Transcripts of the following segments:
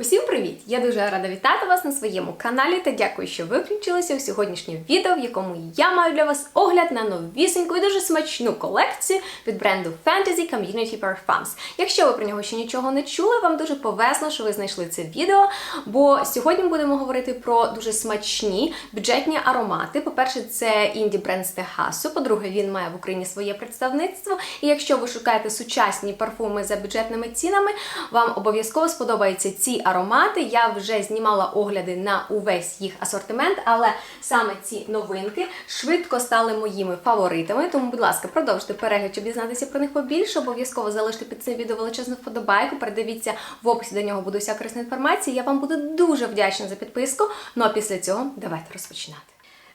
Усім привіт! Я дуже рада вітати вас на своєму каналі та дякую, що ви включилися у сьогоднішнє відео, в якому я маю для вас огляд на новісеньку і дуже смачну колекцію від бренду Fantasy Community Parfums. Якщо ви про нього ще нічого не чули, вам дуже повезло, що ви знайшли це відео, бо сьогодні ми будемо говорити про дуже смачні бюджетні аромати. По-перше, це інді бренд з Техасу. По-друге, він має в Україні своє представництво. І якщо ви шукаєте сучасні парфуми за бюджетними цінами, вам обов'язково сподобаються ці аромати. Я вже знімала огляди на увесь їх асортимент, але саме ці новинки швидко стали моїми фаворитами. Тому, будь ласка, продовжуйте перегляд, щоб дізнатися про них побільше. Обов'язково залиште під цим відео величезну вподобайку. Передивіться в описі до нього буде вся корисна інформація. Я вам буду дуже вдячна за підписку. Ну а після цього давайте розпочинати.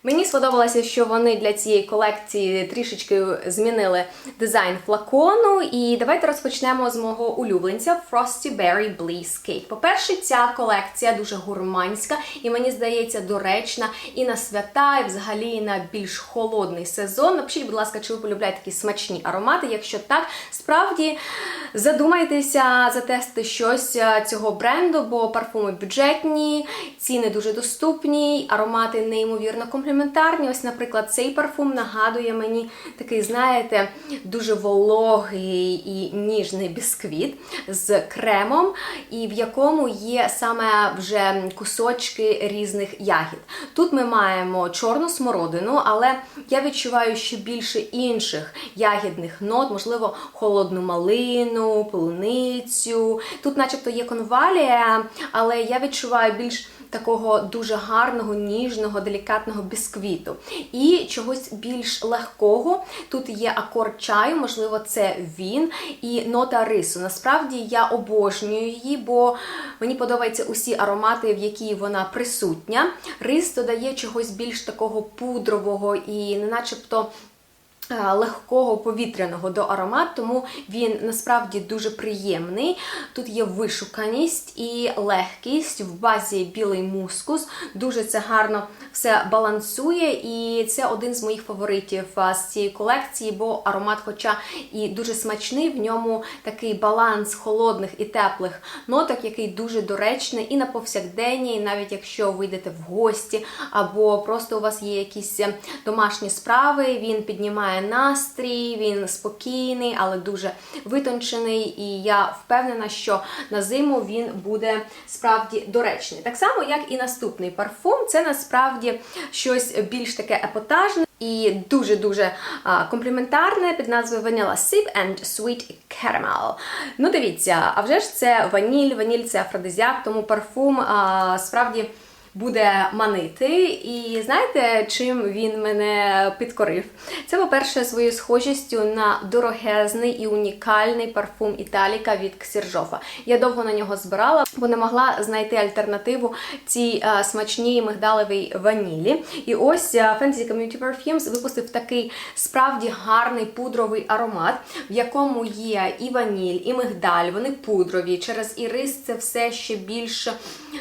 Мені сподобалося, що вони для цієї колекції трішечки змінили дизайн флакону. І давайте розпочнемо з мого улюбленця Frosty Berry Bliss Cake. По-перше, ця колекція дуже гурманська і мені здається доречна і на свята, і взагалі на більш холодний сезон. Напишіть, будь ласка, чи ви полюбляєте такі смачні аромати? Якщо так, справді задумайтеся затестити щось е, цього бренду, бо парфуми бюджетні, ціни дуже доступні, аромати неймовірно компліментарні. Ось, наприклад, цей парфум нагадує мені такий, знаєте, дуже вологий і ніжний бісквіт з кремом, і в якому є саме вже кусочки різних ягід. Тут ми маємо чорну смородину, але я відчуваю ще більше інших ягідних нот, можливо, холодну малину, полуницю. Тут, начебто, є конвалія, але я відчуваю більш такого дуже гарного, ніжного, делікатного бісквіту. І чогось більш легкого. Тут є акорд чаю, можливо, це він, і нота рису. Насправді я обожнюю її, бо мені подобаються усі аромати, в які вона присутня. Рис додає чогось більш такого пудрового і не начебто. Е, легкого повітряного до аромат, тому він насправді дуже приємний. Тут є вишуканість і легкість, в базі білий мускус. Дуже це гарно все балансує, і це один з моїх фаворитів з цієї колекції, бо аромат, хоча і дуже смачний, в ньому такий баланс холодних і теплих ноток, який дуже доречний і на повсякденні, і навіть якщо ви йдете в гості, або просто у вас є якісь домашні справи, він піднімає настрій, він спокійний, але дуже витончений. І я впевнена, що на зиму він буде справді доречний. Так само, як і наступний парфум, це насправді щось більш таке епатажне. І дуже-дуже компліментарне під назвою Vanilla Sip and Sweet Caramel. Ну, дивіться, а вже ж це ваніль, ваніль це афродизіак, тому парфум а, справді буде манити. І знаєте, чим він мене підкорив? Це, по-перше, своєю схожістю на дорогезний і унікальний парфум Італіка від Ксіржофа. Я довго на нього збирала, бо не могла знайти альтернативу цій а, смачній мигдалевій ванілі. І ось Fantasy Community Perfumes випустив такий справді гарний пудровий аромат, в якому є і ваніль, і мигдаль, вони пудрові. Через ірис це все ще більше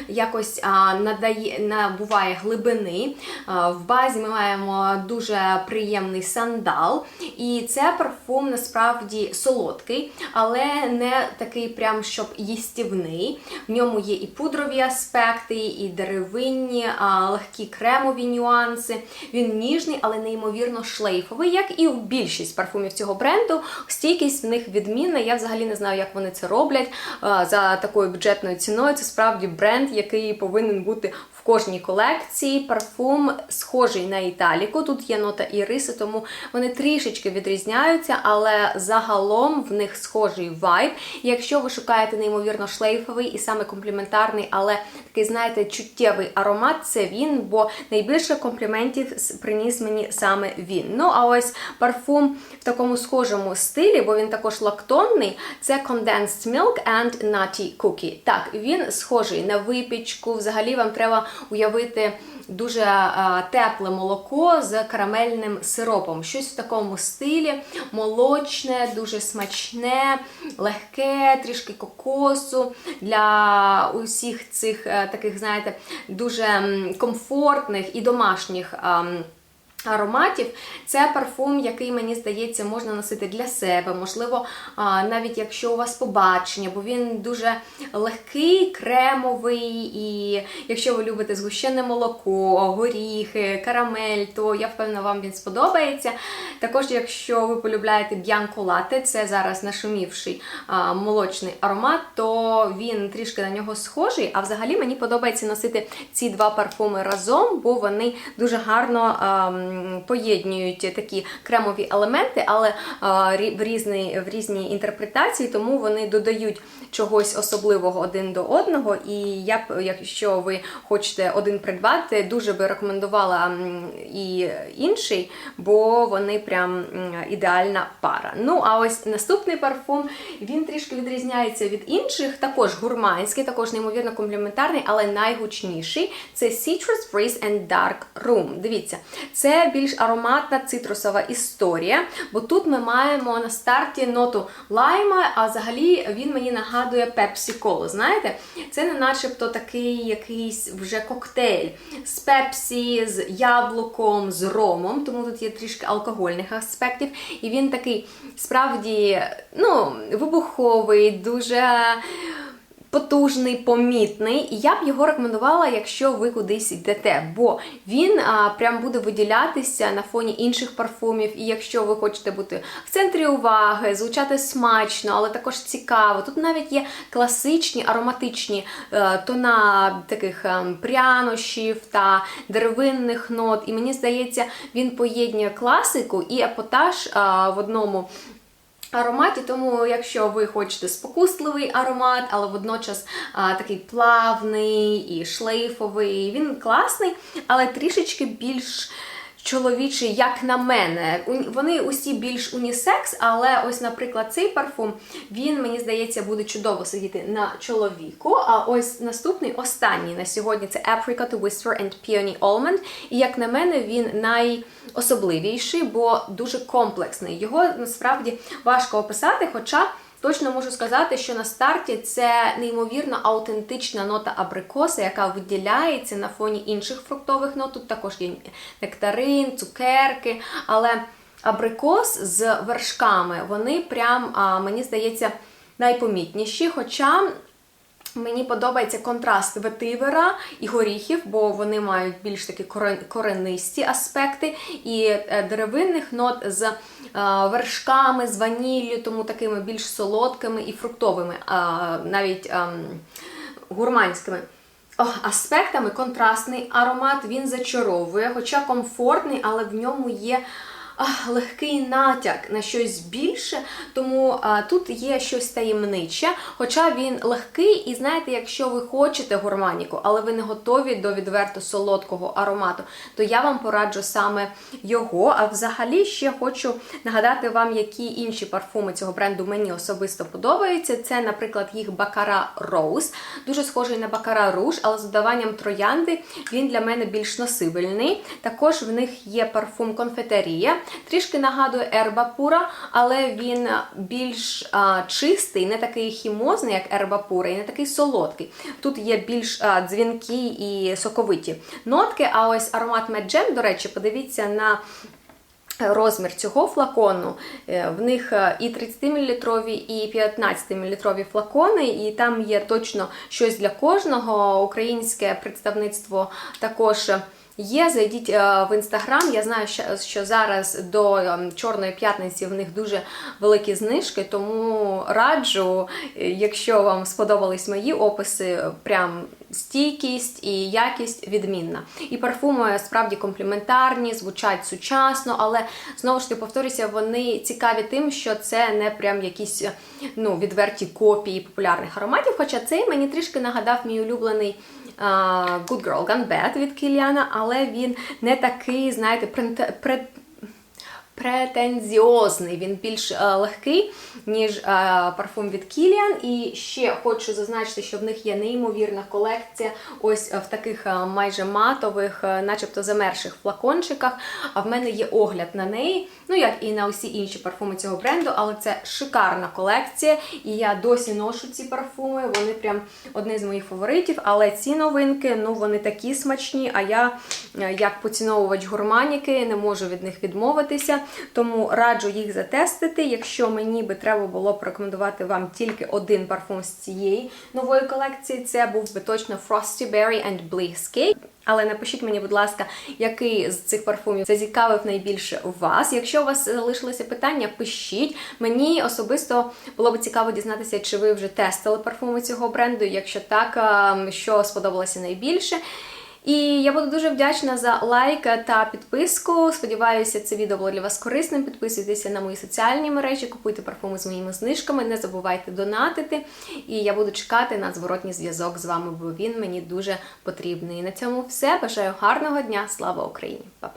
якось надає набуває глибини. В базі ми маємо дуже приємний сандал. І це парфум насправді солодкий, але не такий прям щоб їстівний. В ньому є і пудрові аспекти, і деревинні, легкі кремові нюанси. Він ніжний, але неймовірно шлейфовий, як і в більшість парфумів цього бренду. Стійкість в них відмінна. Я взагалі не знаю, як вони це роблять за такою бюджетною ціною. Це справді бренд, який повинен бути кожній колекції. Парфум схожий на італіку. Тут є нота іриси, тому вони трішечки відрізняються, але загалом в них схожий вайб. Якщо ви шукаєте неймовірно шлейфовий і саме компліментарний, але такий, знаєте, чуттєвий аромат, це він, бо найбільше компліментів приніс мені саме він. Ну, а ось парфум в такому схожому стилі, бо він також лактонний, це Condensed Milk and Nutty Cookie. Так, він схожий на випічку. Взагалі вам треба уявити дуже тепле молоко з карамельним сиропом. Щось в такому стилі, молочне, дуже смачне, легке, трішки кокосу. Для усіх цих таких, знаєте, дуже комфортних і домашніх. Ароматів це парфум, який мені здається можна носити для себе. Можливо, навіть якщо у вас побачення, бо він дуже легкий, кремовий, і якщо ви любите згущене молоко, горіхи, карамель, то я впевнена, вам він сподобається. Також, якщо ви полюбляєте б'янко лате, це зараз нашумівший молочний аромат, то він трішки на нього схожий. А взагалі мені подобається носити ці два парфуми разом, бо вони дуже гарно. Поєднують такі кремові елементи, але в, різний, в різній інтерпретації, тому вони додають чогось особливого один до одного. І я б, якщо ви хочете один придбати, дуже би рекомендувала і інший, бо вони прям ідеальна пара. Ну, а ось наступний парфум він трішки відрізняється від інших, також гурманський, також неймовірно компліментарний, але найгучніший. Це Citrus Breeze and Dark Room. Дивіться, це більш ароматна цитрусова історія, бо тут ми маємо на старті ноту лайма, а взагалі він мені нагадує пепсі колу. Знаєте, це не начебто такий якийсь вже коктейль з пепсі, з яблуком, з ромом, тому тут є трішки алкогольних аспектів. І він такий справді ну, вибуховий, дуже потужний, помітний, і я б його рекомендувала, якщо ви кудись йдете, бо він а, прям буде виділятися на фоні інших парфумів. І якщо ви хочете бути в центрі уваги, звучати смачно, але також цікаво. Тут навіть є класичні ароматичні е, тона таких е, прянощів та деревинних нот. І мені здається, він поєднує класику і епатаж а, в одному ароматі, тому якщо ви хочете спокусливий аромат, але водночас а, такий плавний і шлейфовий, він класний, але трішечки більш чоловічий, як на мене. Вони усі більш унісекс, але ось, наприклад, цей парфум, він, мені здається, буде чудово сидіти на чоловіку. А ось наступний, останній на сьогодні це Apricot Whisper and Peony Almond. І як на мене, він найособливіший, бо дуже комплексний. Його насправді важко описати, хоча. Точно можу сказати, що на старті це неймовірно аутентична нота абрикоса, яка виділяється на фоні інших фруктових нот. Тут також є нектарин, цукерки, але абрикос з вершками, вони прям, мені здається, найпомітніші. Хоча Мені подобається контраст ветивера і горіхів, бо вони мають більш такі коренисті аспекти, і е, деревинних нот з е, вершками, з ваніллю, тому такими більш солодкими і фруктовими, навіть ем, гурманськими. О, аспектами контрастний аромат він зачаровує, хоча комфортний, але в ньому є легкий натяк на щось більше, тому а, тут є щось таємниче, хоча він легкий, і знаєте, якщо ви хочете гурманіку, але ви не готові до відверто солодкого аромату, то я вам пораджу саме його. А взагалі ще хочу нагадати вам, які інші парфуми цього бренду мені особисто подобаються. Це, наприклад, їх Бакара Rose, дуже схожий на Бакара Rouge, але з додаванням троянди він для мене більш носибельний. Також в них є парфум Конфетерія. Трішки нагадує Ерба Пура, але він більш а, чистий, не такий хімозний, як Ерба Пура, і не такий солодкий. Тут є більш а, дзвінкі і соковиті нотки. А ось аромат Jam, до речі, подивіться на. Розмір цього флакону Е, в них е, і 30-мл, і 15-мл флакони, і там є точно щось для кожного. Українське представництво також є. Зайдіть е, в інстаграм. Я знаю, що- зараз до ем, Чорної п'ятниці в них дуже великі знижки, тому раджу, е, якщо вам сподобались мої описи, прям стійкість і якість відмінна. І парфуми справді компліментарні, звучать сучасно, але знову ж таки повторюся, вони цікаві тим, що це не прям якісь ну, відверті копії популярних ароматів. Хоча цей мені трішки нагадав мій улюблений. Good Girl Gone Bad від Кіліана, але він не такий, знаєте, пред- претензіозний. Він більш е, легкий, ніж е, парфум від Kilian. І ще хочу зазначити, що в них є неймовірна колекція. Ось е, в таких майже матових, начебто замерших флакончиках. А в мене є огляд на неї. Ну як і на усі інші парфуми цього бренду, але це шикарна колекція. І я досі ношу ці парфуми. Вони прям одні з моїх фаворитів. Але ці новинки, ну вони такі смачні. А я, як поціновувач гурманіки, не можу від них відмовитися. Тому раджу їх затестити. Якщо мені би треба було порекомендувати вам тільки один парфум з цієї нової колекції, це був би точно Frosty Berry and Bliss але напишіть мені, будь ласка, який з цих парфумів зацікавив найбільше вас. Якщо у вас залишилися питання, пишіть. Мені особисто було б цікаво дізнатися, чи ви вже тестили парфуми цього бренду. Якщо так, ем, що сподобалося найбільше. І я буду дуже вдячна за лайк та підписку. Сподіваюся, це відео було для вас корисним. Підписуйтеся на мої соціальні мережі, купуйте парфуми з моїми знижками, не забувайте донатити. І я буду чекати на зворотній зв'язок з вами, бо він мені дуже потрібний. І на цьому все. Бажаю гарного дня. Слава Україні! Па-па!